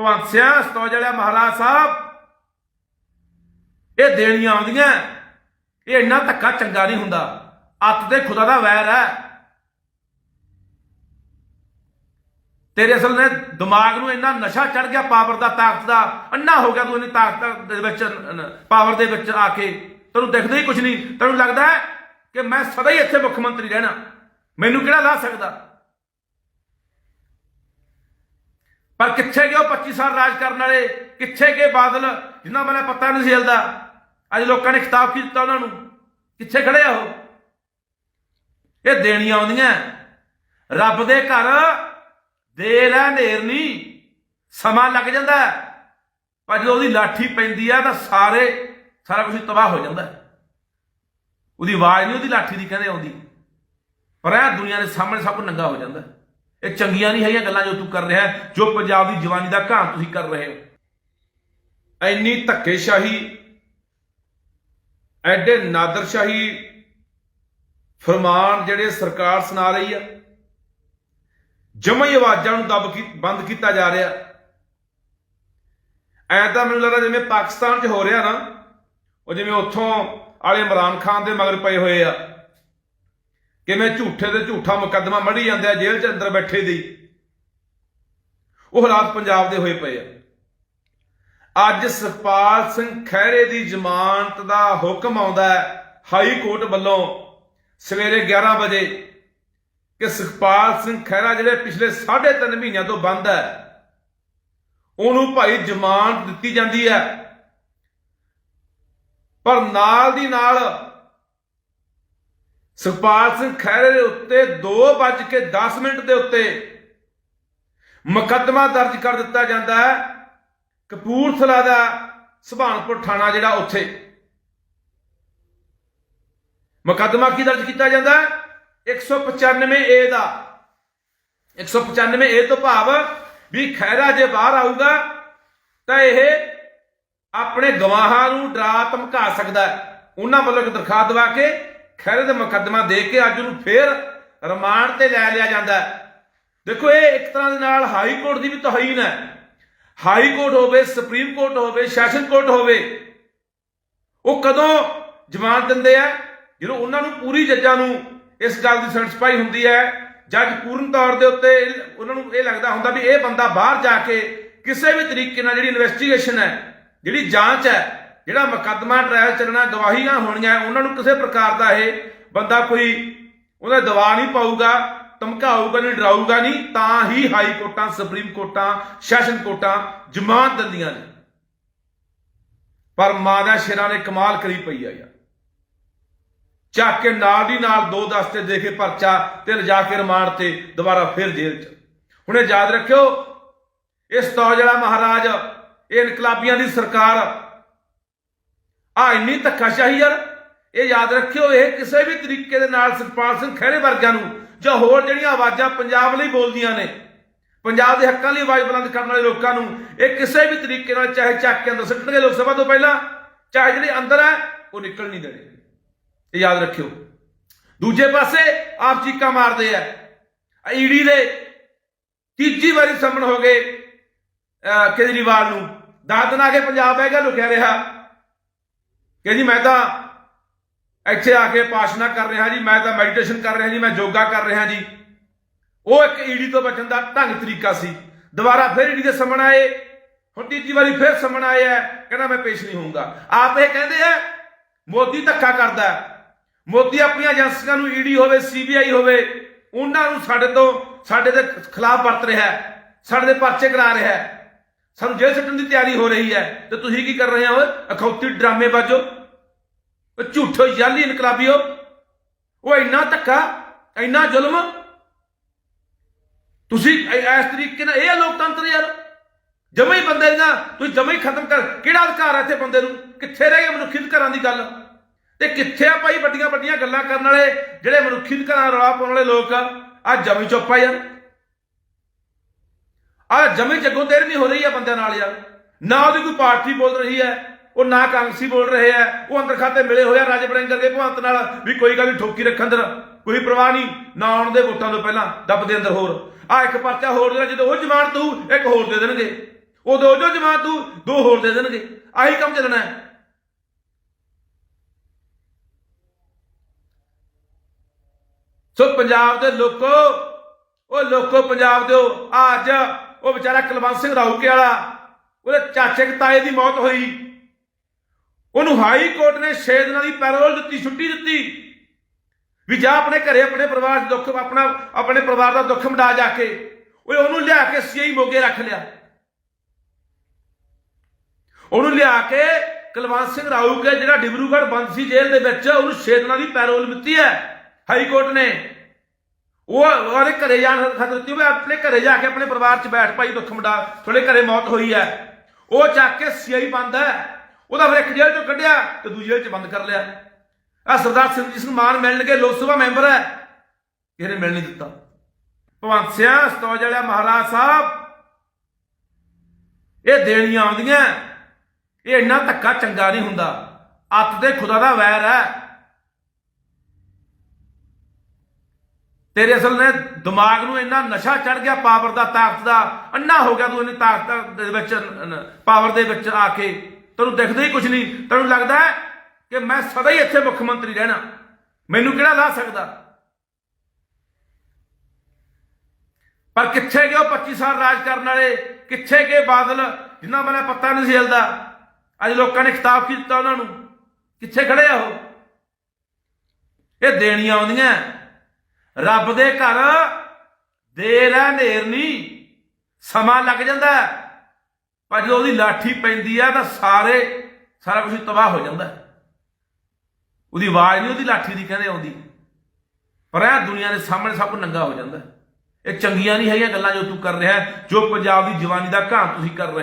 ਭਵੰਤ ਸਿਆ, ਸਤੋਜ ਮਹਾਰਾਜ ਸਾਹਿਬ, ਇਹ ਦੇਣੀਆਂ ਆਉਂਦੀਆਂ। ਇਹ ਇੰਨਾ ਧੱਕਾ ਚੰਗਾ ਨਹੀਂ ਹੁੰਦਾ। ਅੱਤ ਤੇ ਖੁਦਾ ਦਾ ਵੈਰ ਹੈ। ਤੇਰੇ ਅਸਲ ਨੇ ਦਿਮਾਗ ਨੂੰ ਇੰਨਾ ਨਸ਼ਾ ਚੜ ਗਿਆ ਪਾਵਰ ਦਾ, ਤਾਕਤ ਦਾ। ਅੰਨਾ ਹੋ ਗਿਆ ਤੂੰ ਇੰਨੀ ਤਾਕਤ ਦੇ ਵਿੱਚ ਪਾਵਰ ਦੇ ਵਿੱਚ ਆ ਕੇ। ਤੈਨੂੰ ਦਿਖਦਾ ਹੀ ਕੁਝ ਨਹੀਂ। ਤੈਨੂੰ ਲੱਗਦਾ ਕਿ ਮੈਂ ਸਦਾ ਹੀ ਇੱਥੇ ਮੁੱਖ ਮੰਤਰੀ ਰਹਿਣਾ। ਮੈਨੂੰ ਕਿਹੜਾ ਲਾ ਸਕਦਾ? ਪਰ ਕਿੱਥੇ ਗਏ ਉਹ 25 ਸਾਲ ਰਾਜ ਕਰਨ ਵਾਲੇ? ਕਿੱਥੇ ਗਏ ਬਾਦਲ? ਜਿਨ੍ਹਾਂ ਬਾਰੇ ਪਤਾ ਨਹੀਂ ਸੀ ਹਿਲਦਾ। ਅੱਜ ਲੋਕਾਂ ਨੇ ਖਿਤਾਬ ਕੀ ਦਿੱਤਾ ਉਹਨਾਂ ਨੂੰ? ਕਿੱਥੇ ਖੜੇ ਆ ਉਹ? ਇਹ ਦੇਣੀਆਂ ਆਉਂਦੀਆਂ। ਰੱਬ ਦੇ ਘਰ ਦੇਰ ਹੈ ਨੇਰ ਨਹੀਂ। ਸਮਾਂ ਲੱਗ ਜਾਂਦਾ। ਪਰ ਜਦੋਂ ਉਹਦੀ ਲਾਠੀ ਪੈਂਦੀ ਆ ਤਾਂ ਸਾਰੇ, ਸਾਰਾ ਕੁਝ ਤਬਾਹ ਹੋ ਜਾਂਦਾ। ਉਹਦੀ ਆਵਾਜ਼ ਨਹੀਂ ਉਹਦੀ ਲਾਠੀ ਦੀ ਕਹਿੰਦੇ ਆਉਂਦੀ। ਪਰ ਇਹ ਦੁਨੀਆ ਦੇ ਸਾਹਮਣੇ ਸਭ ਕੁਝ ਨੰਗਾ ਹੋ ਜਾਂਦਾ। ਇਹ ਚੰਗੀਆਂ ਨਹੀਂ ਹੈਗੀਆਂ ਗੱਲਾਂ ਜੋ ਤੂੰ ਕਰ ਰਿਹਾ ਜੋ ਪੰਜਾਬ ਦੀ ਜਵਾਨੀ ਦਾ ਘਾਣ ਤੁਸੀਂ ਕਰ ਰਹੇ ਹੋ। ਐਨੀ ਧੱਕੇਸ਼ਾਹੀ, ਐਡੇ ਨਾਦਰਸ਼ਾਹੀ ਫਰਮਾਨ ਜਿਹੜੇ ਸਰਕਾਰ ਸੁਣਾ ਰਹੀ ਆ ਜਮਈ ਆਵਾਜ਼ਾਂ ਨੂੰ ਦਬ ਕੀ ਬੰਦ ਕੀਤਾ ਜਾ ਰਿਹਾ। ਐ ਤਾਂ ਮੈਨੂੰ ਲੱਗਦਾ ਜਿਵੇਂ ਪਾਕਿਸਤਾਨ 'ਚ ਹੋ ਰਿਹਾ ਨਾ, ਉਹ ਜਿਵੇਂ ਉੱਥੋਂ ਵਾਲੇ ਇਮਰਾਨ ਖਾਨ ਦੇ ਮਗਰ ਪਏ ਹੋਏ ਆ। ਕਿਵੇਂ ਝੂਠੇ ਤੇ ਝੂਠਾ ਮੁਕੱਦਮਾ ਮੜੀ ਜਾਂਦੇ ਆ ਜੇਲ੍ਹ 'ਚ ਅੰਦਰ ਬੈਠੇ ਦੀ। ਉਹ ਹਾਲਾਤ ਪੰਜਾਬ ਦੇ ਹੋਏ ਪਏ ਆ। ਅੱਜ ਸੁਖਪਾਲ ਸਿੰਘ ਖਹਿਰੇ ਦੀ ਜ਼ਮਾਨਤ ਦਾ ਹੁਕਮ ਆਉਂਦਾ ਹੈ, ਹਾਈ ਕੋਰਟ ਵੱਲੋਂ ਸਵੇਰੇ 11 ਵਜੇ ਕਿ ਸੁਖਪਾਲ ਸਿੰਘ ਖਹਿਰਾ ਜਿਹੜੇ ਪਿਛਲੇ 3.5 ਮਹੀਨਿਆਂ ਤੋਂ ਬੰਦ ਹੈ, ਉਹਨੂੰ ਭਾਈ ਜ਼ਮਾਨਤ ਦਿੱਤੀ ਜਾਂਦੀ ਹੈ। ਪਰ ਨਾਲ ਦੀ ਨਾਲ ਸੁਖਪਾਲ ਸਿੰਘ ਖਹਿਰੇ ਦੇ ਉੱਤੇ 2:10 ਮਿੰਟ ਦੇ ਉੱਤੇ ਮੁਕੱਦਮਾ ਦਰਜ ਕਰ ਦਿੱਤਾ ਜਾਂਦਾ ਹੈ। ਕਪੂਰਥਲਾ ਦਾ ਸੁਭਾਨਪੁਰ ਥਾਣਾ ਜਿਹੜਾ ਉੱਥੇ। ਮੁਕੱਦਮਾ ਕੀ ਦਰਜ ਕੀਤਾ ਜਾਂਦਾ ਹੈ? 195 ਏ ਦਾ। 195 ਏ ਤੋਂ ਭਾਵ ਵੀ ਖੈਰਾ ਜੇ ਬਾਹਰ ਆਊਗਾ, ਤਾਂ ਇਹ ਆਪਣੇ ਗਵਾਹਾਂ ਨੂੰ ਡਰਾ ਧਮਕਾ ਸਕਦਾ ਹੈ। ਉਹਨਾਂ ਵੱਲੋਂ ਇੱਕ ਦਰਖਾਸਤ ਦਵਾ ਕੇ ਖੈਰੇ ਦੇ ਮੁਕੱਦਮਾ ਦੇ ਕੇ ਅੱਜ ਉਹਨੂੰ ਫੇਰ ਰਿਮਾਂਡ ਤੇ ਲੈ ਲਿਆ ਜਾਂਦਾ ਦੇਖੋ, ਇਹ ਇੱਕ ਤਰ੍ਹਾਂ ਦੇ ਨਾਲ ਹਾਈ ਕੋਰਟ ਦੀ ਵੀ ਤੋਹੀਨ ਹੈ। ਹਾਈ ਕੋਰਟ ਹੋਵੇ, ਸੁਪਰੀਮ ਕੋਰਟ ਹੋਵੇ, ਸੈਸ਼ਨ ਕੋਰਟ ਹੋਵੇ, ਉਹ ਕਦੋਂ ਜ਼ਮਾਨਤ ਦਿੰਦੇ ਆ? ਜਦੋਂ ਉਹਨਾਂ ਨੂੰ ਪੂਰੀ ਜੱਜਾਂ ਨੂੰ ਇਸ ਗੱਲ ਦੀ ਸੈਟੀਸਫਾਈ ਹੁੰਦੀ ਹੈ, ਜੱਜ ਪੂਰਨ ਤੌਰ ਦੇ ਉੱਤੇ ਉਹਨਾਂ ਨੂੰ ਇਹ ਲੱਗਦਾ ਹੁੰਦਾ ਵੀ ਇਹ ਬੰਦਾ ਬਾਹਰ ਜਾ ਕੇ ਕਿਸੇ ਵੀ ਤਰੀਕੇ ਨਾਲ ਜਿਹੜੀ ਇਨਵੈਸਟੀਗੇਸ਼ਨ ਹੈ, ਜਿਹੜੀ ਜਾਂਚ ਹੈ ਜਿਹੜਾ ਮੁਕੱਦਮਾ ਟ੍ਰਾਇਲ ਚੱਲਣਾ, ਗਵਾਹੀਆਂ ਹੋਣੀਆਂ, ਉਹਨਾਂ ਨੂੰ ਕਿਸੇ ਪ੍ਰਕਾਰ ਦਾ ਇਹ ਬੰਦਾ ਕੋਈ ਉਹਦਾ ਦਵਾ ਨਹੀਂ ਪਾਊਗਾ, ਧਮਕਾਊਗਾ ਨਹੀਂ, ਡਰਾਊਗਾ ਨਹੀਂ, ਤਾਂ ਹੀ ਹਾਈ ਕੋਰਟਾਂ, ਸੁਪਰੀਮ ਕੋਰਟਾਂ, ਸੈਸ਼ਨ ਕੋਰਟਾਂ ਜ਼ਮਾਨਤ ਦਿੰਦੀਆਂ ਨੇ। ਪਰ ਮਾਂ ਦਾ ਸ਼ੇਰਾਂ ਨੇ ਕਮਾਲ ਕਰੀ ਪਈ ਆ ਯਾਰ। ਚੱਕ ਕੇ ਨਾਲ ਦੀ ਨਾਲ ਦੋ ਦਸਤੇ ਦੇ ਕੇ ਪਰਚਾ ਤੇ ਲਿਜਾ ਕੇ ਰਿਮਾਂਡ ਤੇ ਦੁਬਾਰਾ ਫਿਰ ਜੇਲ੍ਹ 'ਚ। ਹੁਣੇ ਯਾਦ ਰੱਖਿਓ ਇਸ ਤੌਜ ਜਿਹੜਾ ਮਹਾਰਾਜ, ਇਹ ਇਨਕਲਾਬੀਆਂ ਦੀ ਸਰਕਾਰ ਆ ਇੰਨੀ ਧੱਕਾਸ਼ਾਹੀ ਯਾਰ, ਇਹ ਯਾਦ ਰੱਖਿਓ, ਇਹ ਕਿਸੇ ਵੀ ਤਰੀਕੇ ਦੇ ਨਾਲ ਸੁਖਪਾਲ ਸਿੰਘ ਖਹਿਰੇ ਵਰਗਿਆਂ ਨੂੰ ਜਾਂ ਹੋਰ ਜਿਹੜੀਆਂ ਆਵਾਜ਼ਾਂ ਪੰਜਾਬ ਲਈ ਬੋਲਦੀਆਂ ਨੇ, ਪੰਜਾਬ ਦੇ ਹੱਕਾਂ ਲਈ ਆਵਾਜ਼ ਬੁਲੰਦ ਕਰਨ ਵਾਲੇ ਲੋਕਾਂ ਨੂੰ, ਇਹ ਕਿਸੇ ਵੀ ਤਰੀਕੇ ਨਾਲ ਚਾਹੇ ਚੱਕ ਕੇ ਅੰਦਰ ਸੁੱਟਣਗੇ ਲੋਕ ਸਭਾ ਤੋਂ ਪਹਿਲਾਂ, ਚਾਹੇ ਜਿਹੜੇ ਅੰਦਰ ਹੈ, ਉਹ ਨਿਕਲ ਨਹੀਂ ਦੇਣੇ। ਇਹ ਯਾਦ ਰੱਖਿਓ। ਦੂਜੇ ਪਾਸੇ ਆਪ ਚੀਕਾਂ ਮਾਰਦੇ ਆ। ਈਡੀ ਦੇ ਤੀਜੀ ਵਾਰੀ ਸੰਮਣ ਹੋ ਗਏ ਕੇਜਰੀਵਾਲ ਨੂੰ। ਦਸ ਦਿਨ ਆ ਕੇ ਪੰਜਾਬ ਹੈਗਾ ਗਿਆ, ਲੁਕਿਆ ਰਿਹਾ। ਕਿ ਜੀ ਮੈਂ ਤਾਂ ਇੱਥੇ ਆ ਕੇ ਪਾਸ਼ਨਾ ਕਰ ਰਿਹਾ ਜੀ, ਮੈਂ ਤਾਂ ਮੈਡੀਟੇਸ਼ਨ ਕਰ ਰਿਹਾ ਜੀ, ਮੈਂ ਯੋਗਾ ਕਰ ਰਿਹਾ ਜੀ। ਉਹ ਇੱਕ ਈਡੀ ਤੋਂ ਬਚਣ ਦਾ ਢੰਗ ਤਰੀਕਾ ਸੀ। ਦੁਬਾਰਾ ਫਿਰ ਈਡੀ ਦੇ ਸਾਹਮਣੇ ਆਏ। ਹੁਣ ਤੀਜੀ ਵਾਰੀ ਫਿਰ ਸਾਹਮਣੇ ਆਇਆ ਕਹਿੰਦਾ ਮੈਂ ਪੇਸ਼ ਨਹੀਂ ਹੋਊਂਗਾ। ਆਪ ਇਹ ਕਹਿੰਦੇ ਆ, ਮੋਦੀ ਧੱਕਾ ਕਰਦਾ ਮੋਦੀ ਆਪਣੀਆਂ ਏਜੰਸੀਆਂ ਨੂੰ ਈਡੀ ਹੋਵੇ, ਸੀਬੀਆਈ ਹੋਵੇ, ਉਹਨਾਂ ਨੂੰ ਸਾਡੇ ਤੋਂ ਸਾਡੇ ਦੇ ਖਿਲਾਫ ਵਰਤ ਰਿਹਾ ਸਾਡੇ ਦੇ ਪਰਚੇ ਕਰਾ ਰਿਹਾ ਸਾਨੂੰ ਜੇਲ੍ਹ ਸੱਟਣ ਦੀ ਤਿਆਰੀ ਹੋ ਰਹੀ ਹੈ। ਤੇ ਤੁਸੀਂ ਕੀ ਕਰ ਰਹੇ ਹੋ? ਅਖੌਤੀ ਡਰਾਮੇ ਬਾਜੋ। ਉਹ ਝੂਠੋ ਯਾਲੀ ਇਨਕਲਾਬੀਓ ਉਹ ਇੰਨਾ ਧੱਕਾ, ਇੰਨਾ ਜ਼ੁਲਮ। ਤੁਸੀਂ ਇਸ ਤਰੀਕੇ ਨਾਲ, ਇਹ ਆ ਲੋਕਤੰਤਰ ਯਾਰ। ਜਮੇ ਹੀ ਬੰਦੇ ਨਾ ਤੁਸੀਂ ਜਮੇ ਹੀ ਖਤਮ ਕਰ। ਕਿਹੜਾ ਅਧਿਕਾਰ ਹੈ ਇੱਥੇ ਬੰਦੇ ਨੂੰ? ਕਿੱਥੇ ਰਹਿ ਗਿਆ ਮਨੁੱਖੀ ਅਧਿਕਾਰਾਂ ਦੀ ਗੱਲ? ਤੇ ਕਿੱਥੇ ਆ ਭਾਈ ਵੱਡੀਆਂ ਵੱਡੀਆਂ ਗੱਲਾਂ ਕਰਨ ਵਾਲੇ, ਜਿਹੜੇ ਮਨੁੱਖੀ ਅਧਿਕਾਰਾਂ ਰੌਲਾ ਪਾਉਣ ਵਾਲੇ ਲੋਕ ਆ? ਜਮੀ ਚੁੱਪ ਯਾਰ। ਆ ਜਮੀ ਜੱਗੋਂ ਦੇਰ ਨਹੀਂ ਹੋ ਰਹੀ ਆ ਬੰਦਿਆਂ ਨਾਲ ਯਾਰ। ਨਾ ਉਹਦੀ ਕੋਈ ਪਾਰਟੀ ਬੋਲ ਰਹੀ ਹੈ, ਉਹ ਨਾ ਕਾਂਗਰਸੀ ਬੋਲ ਰਹੇ ਆ ਉਹ ਅੰਦਰ ਖਾਤੇ ਮਿਲੇ ਹੋਇਆ ਰਾਜ ਬਰਿੰਦਰ ਦੇ ਭਵੰਤ ਨਾਲ ਵੀ ਕੋਈ ਗੱਲ ਠੋਕੀ ਰੱਖਣ ਅੰਦਰ। ਕੋਈ ਪਰਵਾਹ ਨਹੀਂ, ਨਾ ਆਉਣ ਦੇ ਵੋਟਾਂ ਤੋਂ ਪਹਿਲਾਂ ਦੱਬ ਦੇ ਅੰਦਰ ਹੋਰ। ਆ ਇੱਕ ਪਰਚਾ ਹੋਰ ਦੇਣਾ ਜਦੋਂ ਉਹ ਜ਼ਮਾਨਤ ਹੋਊ ਇੱਕ ਹੋਰ ਦੇ ਦੇਣਗੇ। ਉਹ ਦੋ ਜੋ ਜਮਾਤ ਤੂੰ ਦੋ ਹੋਰ ਦੇ ਦੇਣਗੇ। ਆਹੀ ਕੰਮ ਚੱਲਣਾ ਹੈ। ਸੋ ਪੰਜਾਬ ਦੇ ਲੋਕੋ, ਉਹ ਲੋਕੋ ਪੰਜਾਬ ਦਿਓ, ਆ ਅੱਜ ਉਹ ਵਿਚਾਰਾ ਕੁਲਵੰਤ ਸਿੰਘ ਰਾਊਕੇ ਵਾਲਾ, ਉਹਦੇ ਚਾਚੇ ਤਾਏ ਦੀ ਮੌਤ ਹੋਈ। ਉਹਨੂੰ ਹਾਈ ਕੋਰਟ ਨੇ 6 ਦਿਨਾਂ ਦੀ ਪੈਰੋਲ ਦਿੱਤੀ, ਛੁੱਟੀ ਦਿੱਤੀ। ਵੀ ਜਾ ਆਪਣੇ ਘਰੇ, ਆਪਣੇ ਪਰਿਵਾਰ ਦਾ ਦੁੱਖ, ਆਪਣਾ, ਆਪਣੇ ਪਰਿਵਾਰ ਦਾ ਦੁੱਖ ਮਿਟਾ ਜਾ ਕੇ, ਓਏ ਉਹਨੂੰ ਲਿਆ ਕੇ ਸੀਆਈ ਮੋਗੇ ਰੱਖ ਲਿਆ। ਉਹਨੂੰ ਲਿਆ ਕੇ ਕੁਲਵੰਤ ਸਿੰਘ ਰਾਊਕੇ, ਜਿਹੜਾ ਡਿਬਰੂਗੜ੍ਹ ਬੰਦ ਸੀ ਜੇਲ੍ਹ ਦੇ ਵਿੱਚ, ਉਹਨੂੰ 6 ਦਿਨਾਂ ਦੀ ਪੈਰੋਲ ਦਿੱਤੀ ਹੈ ਹਾਈ ਕੋਰਟ ਨੇ। ਉਹ ਉਹਦੇ ਘਰੇ ਜਾਣ ਖਤਰ ਦਿੱਤੀ ਵੀ ਆਪਣੇ ਘਰੇ ਜਾ ਕੇ ਆਪਣੇ ਪਰਿਵਾਰ 'ਚ ਬੈਠ ਭਾਈ ਦੁੱਖ ਮਿਟਾ ਥੋੜੇ ਘਰੇ ਮੌਤ ਹੋਈ ਹੈ। ਉਹ ਚੱਕ ਕੇ ਸੀਆਈ ਬੰਦ ਹੈ। ਉਹਦਾ ਫਿਰ ਇੱਕ ਜੇਲ੍ਹ 'ਚੋਂ ਕੱਢਿਆ ਤੇ ਦੂਜੀ ਜੇਲ੍ਹ 'ਚ ਬੰਦ ਕਰ ਲਿਆ। ਆ ਸਰਦਾਰ ਸਿੰਘ ਜੀ ਮਾਨ ਮਿਲਣਗੇ, ਲੋਕ ਸਭਾ ਮੈਂਬਰ ਹੈ। ਕਿਸੇ ਨੇ ਮਿਲ ਨਹੀਂ ਦਿੱਤਾ। ਭਵੰਤ ਸਿੰਘ ਸਤੌਜ ਵਾਲਾ ਮਹਾਰਾਜ ਸਾਹਿਬ, ਇਹ ਦੇਣੀਆਂ ਆਉਂਦੀਆਂ। ਇਹ ਇੰਨਾ ਧੱਕਾ ਚੰਗਾ ਨਹੀਂ ਹੁੰਦਾ। ਅੱਤ ਤੇ ਖੁਦਾ ਦਾ ਵੈਰ ਹੈ। ਤੇਰੇ ਅਸਲ ਨੇ ਦਿਮਾਗ ਨੂੰ ਇੰਨਾ ਨਸ਼ਾ ਚੜ ਗਿਆ ਪਾਵਰ ਦਾ, ਤਾਕਤ ਦਾ ਅੰਨਾ ਹੋ ਗਿਆ ਤੂੰ ਇੰਨੀ ਤਾਕਤ ਦੇ ਵਿੱਚ ਪਾਵਰ ਦੇ ਵਿੱਚ ਆ ਕੇ। ਤੈਨੂੰ ਦਿਖਦਾ ਹੀ ਕੁਝ ਨਹੀਂ। ਤੈਨੂੰ ਲੱਗਦਾ ਕਿ ਮੈਂ ਸਦਾ ਹੀ ਇੱਥੇ ਮੁੱਖ ਮੰਤਰੀ ਰਹਿਣਾ। ਮੈਨੂੰ ਕਿਹੜਾ ਲਾ ਸਕਦਾ? ਪਰ ਕਿੱਥੇ ਗਏ ਉਹ 25 ਸਾਲ ਰਾਜ ਕਰਨ ਵਾਲੇ? ਕਿੱਥੇ ਗਏ ਬਾਦਲ, ਜਿਨ੍ਹਾਂ ਬਾਰੇ ਪਤਾ ਨਹੀਂ ਸੀ ਹਿਲਦਾ? ਅੱਜ ਲੋਕਾਂ ਨੇ ਖਿਤਾਬ ਕੀ ਦਿੱਤਾ ਉਹਨਾਂ ਨੂੰ? ਕਿੱਥੇ ਖੜੇ ਆ ਉਹ? ਇਹ ਦੇਣੀਆਂ ਆਉਂਦੀਆਂ। ਰੱਬ ਦੇ ਘਰ ਦੇਰ ਹੈ ਨੇਰ ਨਹੀਂ ਸਮਾਂ ਲੱਗ ਜਾਂਦਾ ਪਰ ਜਦੋਂ ਉਹਦੀ ਲਾਠੀ ਪੈਂਦੀ ਆ, ਤਾਂ ਸਾਰੇ, ਸਾਰਾ ਕੁਝ ਤਬਾਹ ਹੋ ਜਾਂਦਾ ਉਹਦੀ ਆਵਾਜ਼ ਨਹੀਂ ਉਹਦੀ ਲਾਠੀ ਦੀ ਕਹਿੰਦੇ ਆਉਂਦੀ। ਪਰ ਇਹ ਦੁਨੀਆ ਦੇ ਸਾਹਮਣੇ ਸਭ ਕੁਝ ਨੰਗਾ ਹੋ ਜਾਂਦਾ ਇਹ ਚੰਗੀਆਂ ਨਹੀਂ ਹੈਗੀਆਂ ਗੱਲਾਂ ਜੋ ਤੂੰ ਕਰ ਰਿਹਾ ਜੋ ਪੰਜਾਬ ਦੀ ਜਵਾਨੀ ਦਾ ਘਾਣ ਤੁਸੀਂ ਕਰ ਰਹੇ